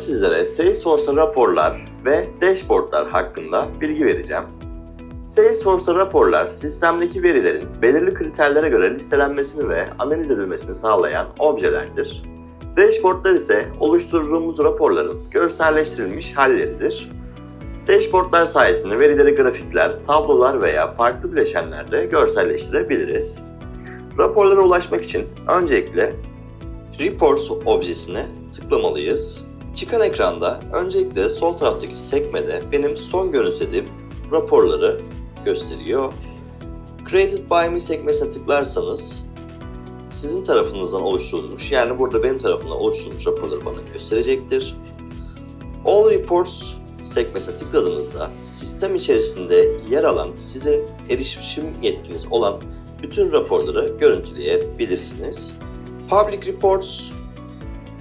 sizlere Salesforce'a raporlar ve dashboardlar hakkında bilgi vereceğim. Salesforce'a raporlar, sistemdeki verilerin belirli kriterlere göre listelenmesini ve analiz edilmesini sağlayan objelerdir. Dashboardlar ise oluşturduğumuz raporların görselleştirilmiş halleridir. Dashboardlar sayesinde verileri grafikler, tablolar veya farklı bileşenlerde görselleştirebiliriz. Raporlara ulaşmak için öncelikle Reports objesine tıklamalıyız. Çıkan ekranda öncelikle sol taraftaki sekmede benim son görüntülediğim raporları gösteriyor. Created by me sekmesine tıklarsanız sizin tarafınızdan oluşturulmuş yani burada benim tarafımdan oluşturulmuş raporları bana gösterecektir. All Reports sekmesine tıkladığınızda sistem içerisinde yer alan sizin erişim yetkiniz olan bütün raporları görüntüleyebilirsiniz. Public Reports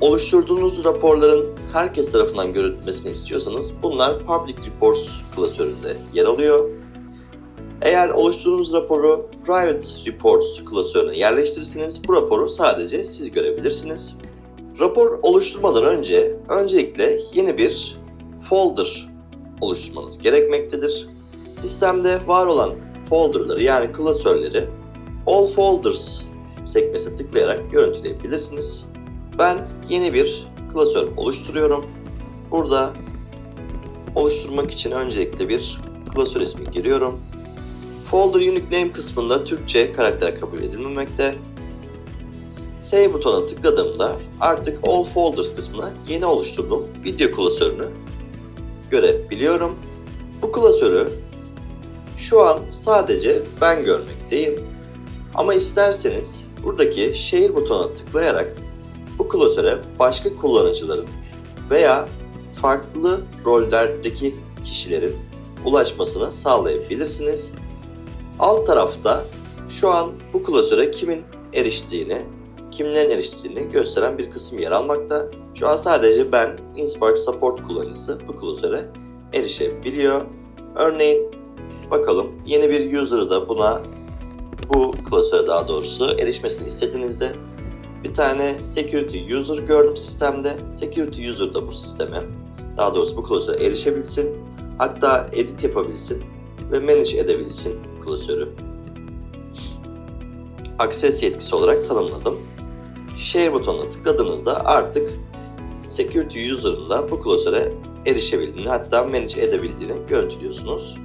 oluşturduğunuz raporların herkes tarafından görülmesini istiyorsanız bunlar Public Reports klasöründe yer alıyor. Eğer oluşturduğunuz raporu Private Reports klasörüne yerleştirirseniz bu raporu sadece siz görebilirsiniz. Rapor oluşturmadan önce öncelikle yeni bir folder oluşturmanız gerekmektedir. Sistemde var olan folderları yani klasörleri All Folders sekmesine tıklayarak görüntüleyebilirsiniz. Ben yeni bir klasör oluşturuyorum. Burada oluşturmak için öncelikle bir klasör ismi giriyorum. Folder Unique Name kısmında Türkçe karakter kabul edilmemekte. Save butonuna tıkladığımda artık All Folders kısmına yeni oluşturduğum video klasörünü görebiliyorum. Bu klasörü şu an sadece ben görmekteyim. Ama isterseniz buradaki Share butonuna tıklayarak klasöre başka kullanıcıların veya farklı rollerdeki kişilerin ulaşmasını sağlayabilirsiniz. Alt tarafta şu an bu klasöre kimin eriştiğini, kimlerin eriştiğini gösteren bir kısım yer almakta. Şu an sadece ben InSpark Support kullanıcısı bu klasöre erişebiliyor. Örneğin bakalım yeni bir user'ı da buna bu klasöre daha doğrusu erişmesini istediğinizde bir tane security user gördüm sistemde. Security user da bu sisteme daha doğrusu bu klasöre erişebilsin. Hatta edit yapabilsin ve manage edebilsin klasörü. Access yetkisi olarak tanımladım. Share butonuna tıkladığınızda artık security user'ın da bu klasöre erişebildiğini hatta manage edebildiğini görüntülüyorsunuz.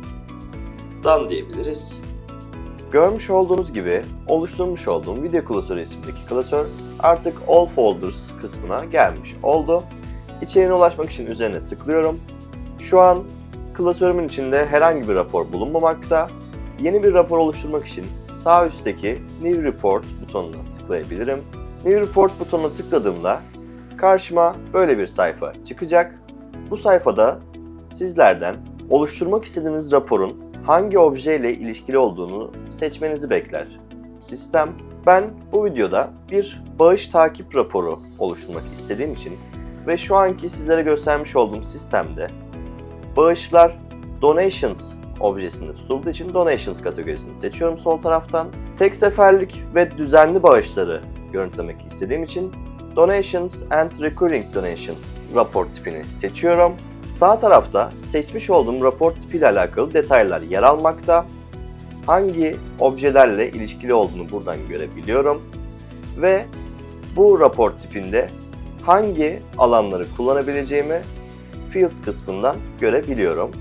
Done diyebiliriz. Görmüş olduğunuz gibi oluşturmuş olduğum video klasörü ismindeki klasör artık All Folders kısmına gelmiş oldu. İçeriğine ulaşmak için üzerine tıklıyorum. Şu an klasörümün içinde herhangi bir rapor bulunmamakta. Yeni bir rapor oluşturmak için sağ üstteki New Report butonuna tıklayabilirim. New Report butonuna tıkladığımda karşıma böyle bir sayfa çıkacak. Bu sayfada sizlerden oluşturmak istediğiniz raporun hangi objeyle ilişkili olduğunu seçmenizi bekler. Sistem, ben bu videoda bir bağış takip raporu oluşturmak istediğim için ve şu anki sizlere göstermiş olduğum sistemde bağışlar Donations objesinde tutulduğu için Donations kategorisini seçiyorum sol taraftan. Tek seferlik ve düzenli bağışları görüntülemek istediğim için Donations and Recurring Donation rapor tipini seçiyorum. Sağ tarafta seçmiş olduğum rapor tipiyle alakalı detaylar yer almakta. Hangi objelerle ilişkili olduğunu buradan görebiliyorum. Ve bu rapor tipinde hangi alanları kullanabileceğimi Fields kısmından görebiliyorum.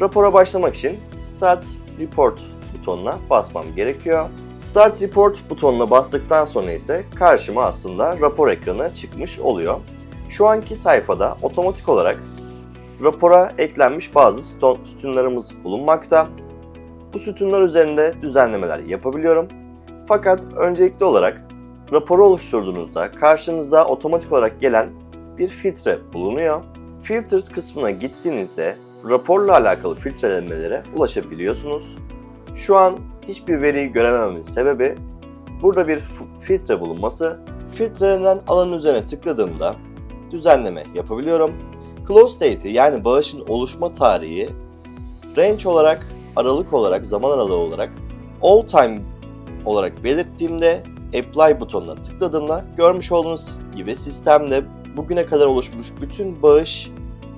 Rapora başlamak için Start Report butonuna basmam gerekiyor. Start Report butonuna bastıktan sonra ise karşıma aslında rapor ekranı çıkmış oluyor. Şu anki sayfada otomatik olarak rapora eklenmiş bazı sütunlarımız bulunmakta. Bu sütunlar üzerinde düzenlemeler yapabiliyorum. Fakat öncelikli olarak raporu oluşturduğunuzda karşınıza otomatik olarak gelen bir filtre bulunuyor. Filters kısmına gittiğinizde raporla alakalı filtrelemelere ulaşabiliyorsunuz. Şu an hiçbir veriyi göremememin sebebi burada bir filtre bulunması. Filtrelenen alanın üzerine tıkladığımda düzenleme yapabiliyorum. Close date'i yani bağışın oluşma tarihi range olarak, aralık olarak, zaman aralığı olarak all time olarak belirttiğimde apply butonuna tıkladığımda görmüş olduğunuz gibi sistemde bugüne kadar oluşmuş bütün bağış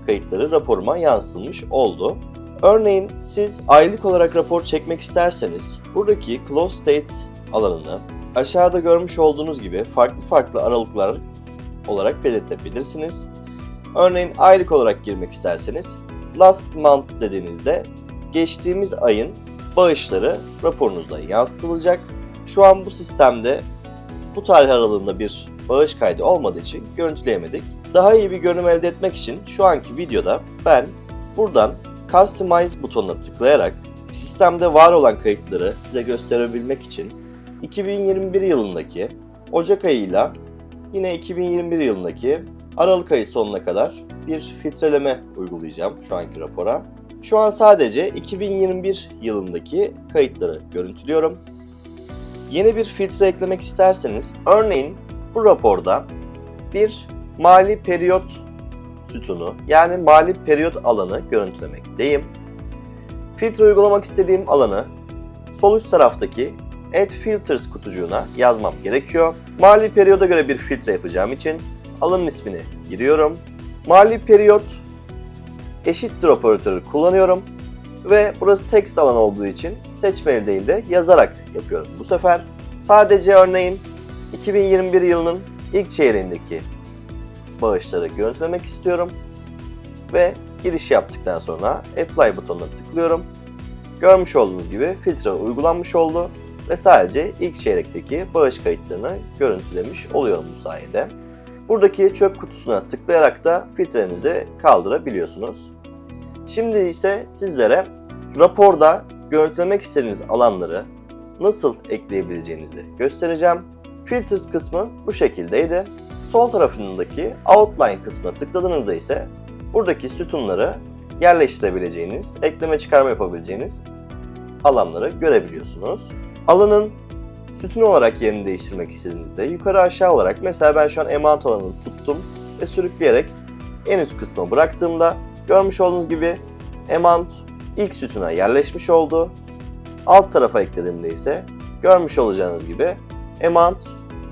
kayıtları raporuma yansıtılmış oldu. Örneğin siz aylık olarak rapor çekmek isterseniz buradaki Close State alanını aşağıda görmüş olduğunuz gibi farklı farklı aralıklar olarak belirtebilirsiniz. Örneğin aylık olarak girmek isterseniz Last Month dediğinizde geçtiğimiz ayın bağışları raporunuzda yansıtılacak. Şu an bu sistemde bu tarih aralığında bir bağış kaydı olmadığı için görüntüleyemedik. Daha iyi bir görünüm elde etmek için şu anki videoda ben buradan Customize butonuna tıklayarak sistemde var olan kayıtları size gösterebilmek için 2021 yılındaki Ocak ayıyla yine 2021 yılındaki Aralık ayı sonuna kadar bir filtreleme uygulayacağım şu anki rapora. Şu an sadece 2021 yılındaki kayıtları görüntülüyorum. Yeni bir filtre eklemek isterseniz, örneğin bu raporda bir mali periyot sütunu yani mali periyot alanı görüntülemekteyim. Filtre uygulamak istediğim alanı sol üst taraftaki Add Filters kutucuğuna yazmam gerekiyor. Mali periyoda göre bir filtre yapacağım için alanın ismini giriyorum. Mali periyot eşittir operatörü kullanıyorum ve burası text alan olduğu için seçmeli değil de yazarak yapıyorum bu sefer. Sadece örneğin 2021 yılının ilk çeyreğindeki bağışları görüntülemek istiyorum ve giriş yaptıktan sonra Apply butonuna tıklıyorum. Görmüş olduğunuz gibi filtre uygulanmış oldu ve sadece ilk çeyrekteki bağış kayıtlarını görüntülemiş oluyorum bu sayede. Buradaki çöp kutusuna tıklayarak da filtrenizi kaldırabiliyorsunuz. Şimdi ise sizlere raporda görüntülemek istediğiniz alanları nasıl ekleyebileceğinizi göstereceğim. Filters kısmı bu şekildeydi. Sol tarafındaki Outline kısmına tıkladığınızda ise buradaki sütunları yerleştirebileceğiniz, ekleme çıkarma yapabileceğiniz alanları görebiliyorsunuz. Alanın sütun olarak yerini değiştirmek istediğinizde yukarı aşağı olarak mesela ben şu an amount alanını tuttum ve sürükleyerek en üst kısma bıraktığımda görmüş olduğunuz gibi amount ilk sütuna yerleşmiş oldu. Alt tarafa eklediğimde ise görmüş olacağınız gibi amount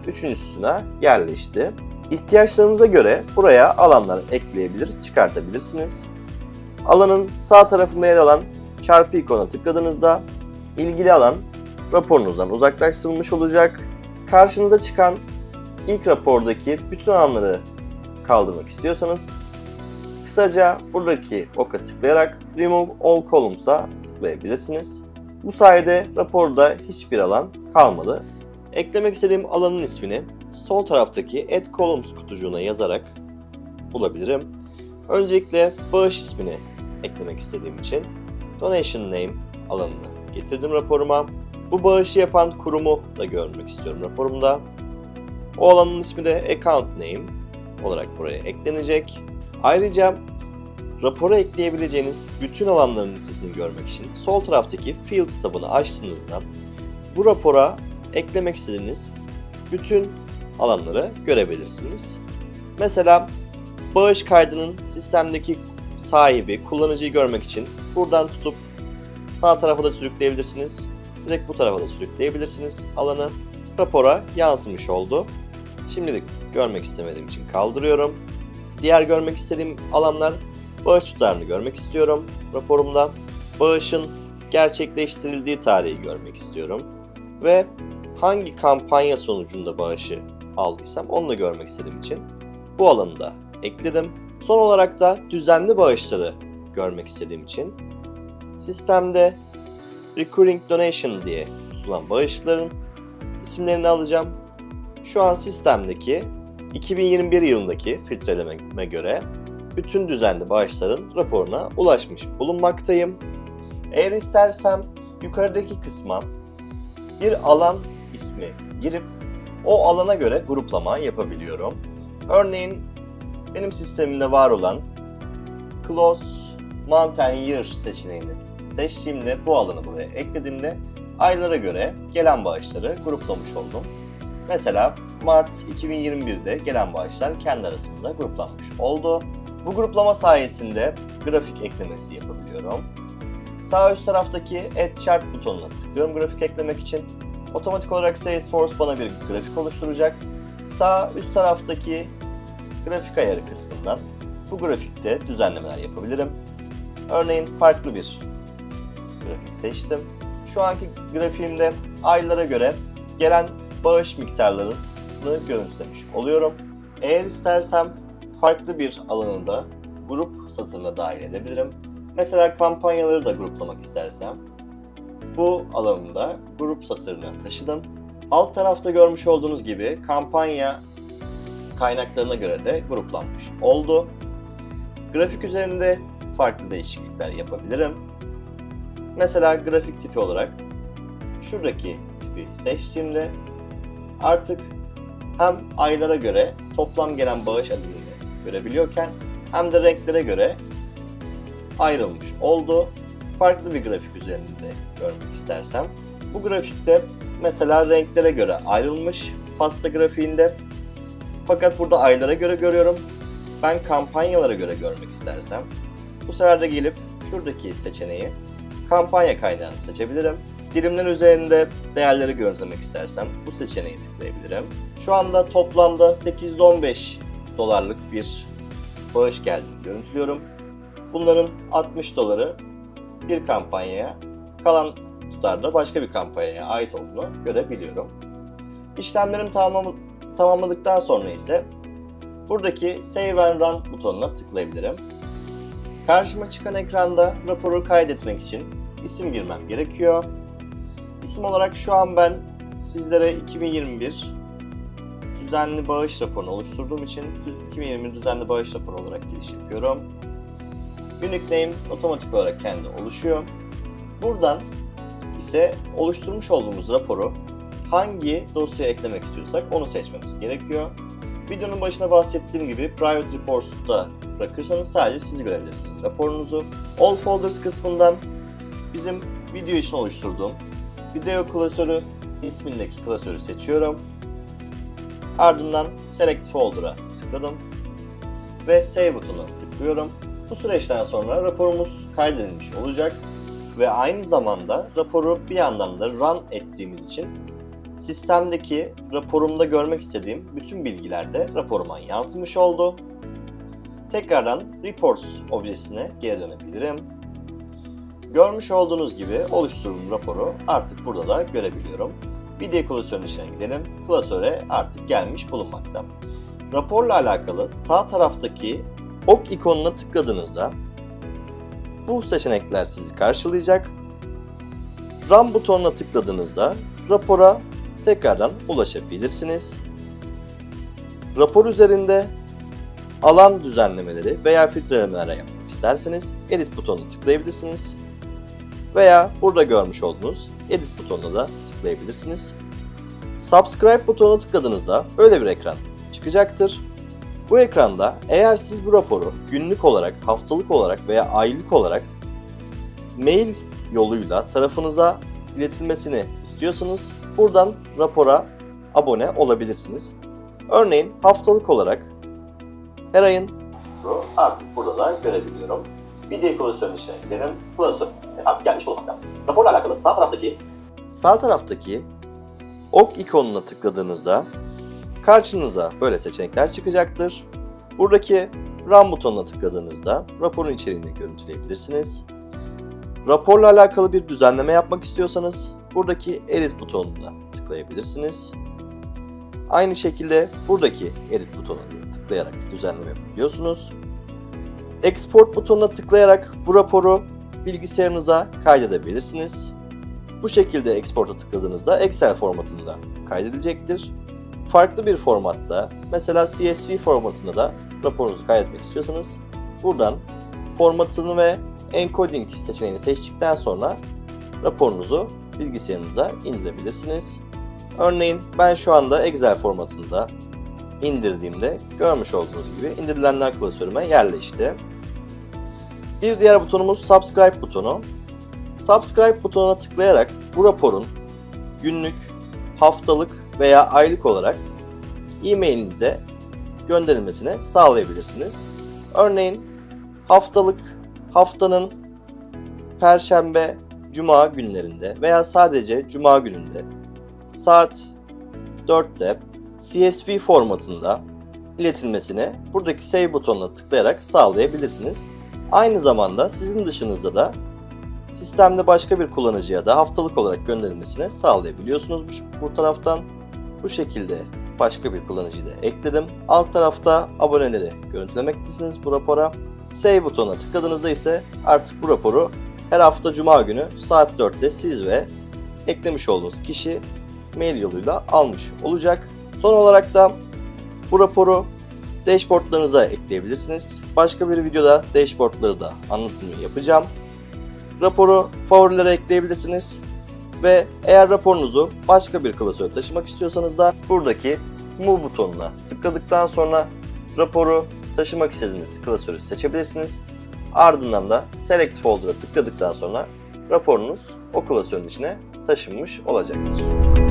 üçüncü sütuna yerleşti. İhtiyaçlarınıza göre buraya alanlar ekleyebilir, çıkartabilirsiniz. Alanın sağ tarafında yer alan çarpı ikona tıkladığınızda ilgili alan raporunuzdan uzaklaştırılmış olacak. Karşınıza çıkan ilk rapordaki bütün alanları kaldırmak istiyorsanız kısaca buradaki oka tıklayarak Remove All Columns'a tıklayabilirsiniz. Bu sayede raporda hiçbir alan kalmadı. Eklemek istediğim alanın ismini sol taraftaki Add Columns kutucuğuna yazarak bulabilirim. Öncelikle bağış ismini eklemek istediğim için Donation Name alanını getirdim raporuma. Bu bağışı yapan kurumu da görmek istiyorum raporumda. O alanın ismi de Account Name olarak buraya eklenecek. Ayrıca rapora ekleyebileceğiniz bütün alanların listesini görmek için sol taraftaki Fields tabını açtığınızda bu rapora eklemek istediğiniz bütün alanları görebilirsiniz. Mesela bağış kaydının sistemdeki sahibi, kullanıcıyı görmek için buradan tutup sağ tarafa da sürükleyebilirsiniz. Direkt bu tarafa da sürükleyebilirsiniz alanı. Rapora yansımış oldu. Şimdilik görmek istemediğim için kaldırıyorum. Diğer görmek istediğim alanlar bağış tutarını görmek istiyorum raporumda. Bağışın gerçekleştirildiği tarihi görmek istiyorum. Ve hangi kampanya sonucunda bağışı aldıysam onu da görmek istediğim için bu alanı da ekledim. Son olarak da düzenli bağışları görmek istediğim için sistemde Recurring Donation diye tutulan bağışların isimlerini alacağım. Şu an sistemdeki 2021 yılındaki filtrelememe göre bütün düzenli bağışların raporuna ulaşmış bulunmaktayım. Eğer istersem yukarıdaki kısma bir alan ismi girip o alana göre gruplama yapabiliyorum. Örneğin benim sistemimde var olan Close Mountain Year seçeneğini seçtiğimde bu alanı buraya eklediğimde aylara göre gelen bağışları gruplamış oldum. Mesela Mart 2021'de gelen bağışlar kendi arasında gruplanmış oldu. Bu gruplama sayesinde grafik eklemesi yapabiliyorum. Sağ üst taraftaki Add Chart butonuna tıklıyorum grafik eklemek için. Otomatik olarak Salesforce bana bir grafik oluşturacak. Sağ üst taraftaki grafik ayarı kısmından bu grafikte düzenlemeler yapabilirim. Örneğin farklı bir grafik seçtim. Şu anki grafiğimde aylara göre gelen bağış miktarlarını görüntülemiş oluyorum. Eğer istersem farklı bir alanı da grup satırına dahil edebilirim. Mesela kampanyaları da gruplamak istersem bu alanında grup satırına taşıdım. Alt tarafta görmüş olduğunuz gibi kampanya kaynaklarına göre de gruplanmış oldu. Grafik üzerinde farklı değişiklikler yapabilirim. Mesela grafik tipi olarak şuradaki tipi seçtiğimde artık hem aylara göre toplam gelen bağış adedini görebiliyorken hem de renklere göre ayrılmış oldu. Farklı bir grafik üzerinde görmek istersem. Bu grafikte mesela renklere göre ayrılmış pasta grafiğinde. Fakat burada aylara göre görüyorum. Ben kampanyalara göre görmek istersem bu sefer de gelip şuradaki seçeneği kampanya kaynağını seçebilirim. Dilimler üzerinde değerleri görüntülemek istersem bu seçeneği tıklayabilirim. Şu anda toplamda 815 dolarlık bir bağış geldiğini görüntülüyorum. Bunların 60 doları bir kampanyaya, kalan tutar da başka bir kampanyaya ait olduğunu görebiliyorum. İşlemlerimi tamam, tamamladıktan sonra ise buradaki Save and Run butonuna tıklayabilirim. Karşıma çıkan ekranda raporu kaydetmek için isim girmem gerekiyor. İsim olarak şu an ben sizlere 2021 düzenli bağış raporunu oluşturduğum için 2020 düzenli bağış raporu olarak giriş yapıyorum. Unique name otomatik olarak kendi oluşuyor. Buradan ise oluşturmuş olduğumuz raporu hangi dosyaya eklemek istiyorsak onu seçmemiz gerekiyor. Videonun başına bahsettiğim gibi Private Reports'ta bırakırsanız sadece siz görebilirsiniz raporunuzu. All Folders kısmından bizim video için oluşturduğum video klasörü ismindeki klasörü seçiyorum. Ardından Select Folder'a tıkladım ve Save butonuna tıklıyorum. Bu süreçten sonra raporumuz kaydedilmiş olacak ve aynı zamanda raporu bir yandan da run ettiğimiz için sistemdeki raporumda görmek istediğim bütün bilgiler de raporuma yansımış oldu. Tekrardan Reports objesine geri dönebilirim. Görmüş olduğunuz gibi oluşturduğum raporu artık burada da görebiliyorum. Video klasörün içine gidelim. Klasöre artık gelmiş bulunmakta. Raporla alakalı sağ taraftaki ok ikonuna tıkladığınızda bu seçenekler sizi karşılayacak. Run butonuna tıkladığınızda rapora tekrardan ulaşabilirsiniz. Rapor üzerinde alan düzenlemeleri veya filtrelemeler yapmak isterseniz Edit butonuna tıklayabilirsiniz. Veya burada görmüş olduğunuz Edit butonuna da tıklayabilirsiniz. Subscribe butonuna tıkladığınızda böyle bir ekran çıkacaktır. Bu ekranda eğer siz bu raporu günlük olarak, haftalık olarak veya aylık olarak mail yoluyla tarafınıza iletilmesini istiyorsanız buradan rapora abone olabilirsiniz. Örneğin haftalık olarak her ayın artık burada da görebiliyorum. Video klasörün içine gidelim. Klasör artık gelmiş bulunmakta. Raporla alakalı sağ taraftaki sağ taraftaki ok ikonuna tıkladığınızda karşınıza böyle seçenekler çıkacaktır. Buradaki Run butonuna tıkladığınızda raporun içeriğini görüntüleyebilirsiniz. Raporla alakalı bir düzenleme yapmak istiyorsanız buradaki Edit butonuna tıklayabilirsiniz. Aynı şekilde buradaki Edit butonuna tıklayarak düzenleme yapabiliyorsunuz. Export butonuna tıklayarak bu raporu bilgisayarınıza kaydedebilirsiniz. Bu şekilde Export'a tıkladığınızda Excel formatında kaydedilecektir. Farklı bir formatta, mesela CSV formatında da raporunuzu kaydetmek istiyorsanız buradan formatını ve encoding seçeneğini seçtikten sonra raporunuzu bilgisayarınıza indirebilirsiniz. Örneğin ben şu anda Excel formatında indirdiğimde görmüş olduğunuz gibi indirilenler klasörüme yerleşti. Bir diğer butonumuz Subscribe butonu. Subscribe butonuna tıklayarak bu raporun günlük, haftalık veya aylık olarak e-mailinize gönderilmesini sağlayabilirsiniz. Örneğin haftalık haftanın perşembe, cuma günlerinde veya sadece cuma gününde saat 4'te CSV formatında iletilmesini buradaki Save butonuna tıklayarak sağlayabilirsiniz. Aynı zamanda sizin dışınızda da sistemde başka bir kullanıcıya da haftalık olarak gönderilmesini sağlayabiliyorsunuz bu, bu taraftan. Bu şekilde başka bir kullanıcıyı da ekledim. Alt tarafta aboneleri görüntülemektesiniz bu rapora. Save butonuna tıkladığınızda ise artık bu raporu her hafta cuma günü saat 4'te siz ve eklemiş olduğunuz kişi mail yoluyla almış olacak. Son olarak da bu raporu dashboardlarınıza ekleyebilirsiniz. Başka bir videoda dashboardları da anlatımını yapacağım. Raporu favorilere ekleyebilirsiniz. Ve eğer raporunuzu başka bir klasöre taşımak istiyorsanız da buradaki Move butonuna tıkladıktan sonra raporu taşımak istediğiniz klasörü seçebilirsiniz. Ardından da Select Folder'a tıkladıktan sonra raporunuz o klasörün içine taşınmış olacaktır.